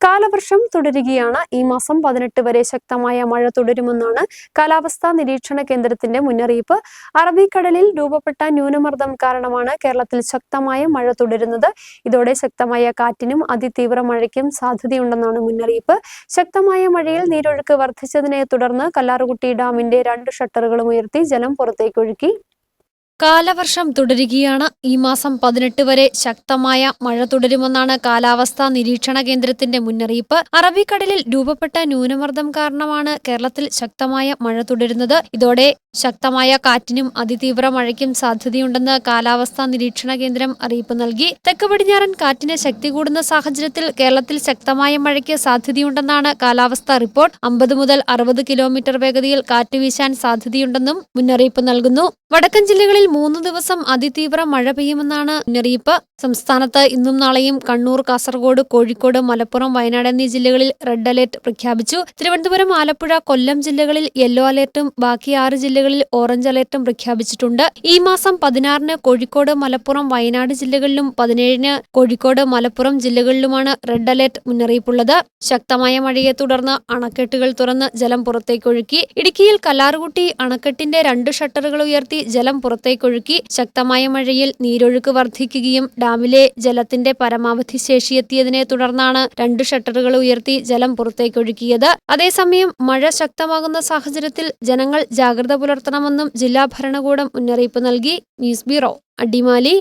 കാലവർഷം തുടരുകയാണ്. ഈ മാസം പതിനെട്ട് വരെ ശക്തമായ മഴ തുടരുമെന്നാണ് കാലാവസ്ഥാ നിരീക്ഷണ കേന്ദ്രത്തിന്റെ മുന്നറിയിപ്പ്. അറബിക്കടലിൽ രൂപപ്പെട്ട ന്യൂനമർദ്ദം കാരണമാണ് കേരളത്തിൽ ശക്തമായ മഴ തുടരുന്നത്. ഇതോടെ ശക്തമായ കാറ്റിനും അതിതീവ്ര മഴയ്ക്കും സാധ്യതയുണ്ടെന്നാണ് മുന്നറിയിപ്പ്. ശക്തമായ മഴയിൽ നീരൊഴുക്ക് വർദ്ധിച്ചതിനെ തുടർന്ന് കല്ലാറുകുട്ടി ഡാമിന്റെ രണ്ട് ഷട്ടറുകളും ഉയർത്തി ജലം പുറത്തേക്കൊഴുക്കി. കാലവർഷം തുടരുകയാണ്. ഈ മാസം പതിനെട്ട് വരെ ശക്തമായ മഴ തുടരുമെന്നാണ് കാലാവസ്ഥാ നിരീക്ഷണ കേന്ദ്രത്തിന്റെ മുന്നറിയിപ്പ്. അറബിക്കടലിൽ രൂപപ്പെട്ട ന്യൂനമർദ്ദം കാരണമാണ് കേരളത്തിൽ ശക്തമായ മഴ തുടരുന്നത്. ഇതോടെ ശക്തമായ കാറ്റിനും അതിതീവ്ര മഴയ്ക്കും സാധ്യതയുണ്ടെന്ന് കാലാവസ്ഥാ നിരീക്ഷണ കേന്ദ്രം അറിയിപ്പ് നൽകി. തെക്ക് പടിഞ്ഞാറൻ കാറ്റിന് ശക്തി കൂടുന്ന സാഹചര്യത്തിൽ കേരളത്തിൽ ശക്തമായ മഴയ്ക്ക് സാധ്യതയുണ്ടെന്നാണ് കാലാവസ്ഥാ റിപ്പോർട്ട്. അമ്പത് മുതൽ അറുപത് കിലോമീറ്റർ വേഗതയിൽ കാറ്റ് വീശാൻ സാധ്യതയുണ്ടെന്നും മുന്നറിയിപ്പ് നൽകുന്നു. വടക്കൻ ജില്ലകളിൽ മൂന്ന് ദിവസം അതിതീവ്ര മഴ പെയ്യുമെന്നാണ് മുന്നറിയിപ്പ്. സംസ്ഥാനത്ത് ഇന്നും നാളെയും കണ്ണൂർ കാസർഗോഡ് കോഴിക്കോട് മലപ്പുറം വയനാട് എന്നീ ജില്ലകളിൽ റെഡ് അലേർട്ട് പ്രഖ്യാപിച്ചു. തിരുവനന്തപുരം ആലപ്പുഴ കൊല്ലം ജില്ലകളിൽ യെല്ലോ അലേർട്ടും ബാക്കി ആറ് ജില്ലകളിൽ ഓറഞ്ച് അലേർട്ടും പ്രഖ്യാപിച്ചിട്ടുണ്ട്. ഈ മാസം പതിനാറിന് കോഴിക്കോട് മലപ്പുറം വയനാട് ജില്ലകളിലും പതിനേഴിന് കോഴിക്കോട് മലപ്പുറം ജില്ലകളിലുമാണ് റെഡ് അലേർട്ട് മുന്നറിയിപ്പുള്ളത്. ശക്തമായ മഴയെ തുടർന്ന് അണക്കെട്ടുകൾ തുറന്ന് ജലം പുറത്തേക്കൊഴുക്കി ഇടുക്കിയിൽ കല്ലാറുകുട്ടി അണക്കെട്ടിന്റെ രണ്ട് ഷട്ടറുകൾ ഉയർത്തി ജലം പുറത്തേക്കൊഴുക്കി ശക്തമായ മഴയിൽ നീരൊഴുക്ക് വർദ്ധിക്കുകയും ഡാമിലെ ജലത്തിന്റെ പരമാവധി ശേഷിയെത്തിയതിനെ തുടർന്നാണ് രണ്ട് ഷട്ടറുകൾ ഉയർത്തി ജലം പുറത്തേക്കൊഴുക്കിയത്. അതേസമയം മഴ ശക്തമാകുന്ന സാഹചര്യത്തിൽ ജനങ്ങൾ ജാഗ്രത പുലർത്തണമെന്നും ജില്ലാ ഭരണകൂടം മുന്നറിയിപ്പ് നൽകി. News bureau. അടിമാലി.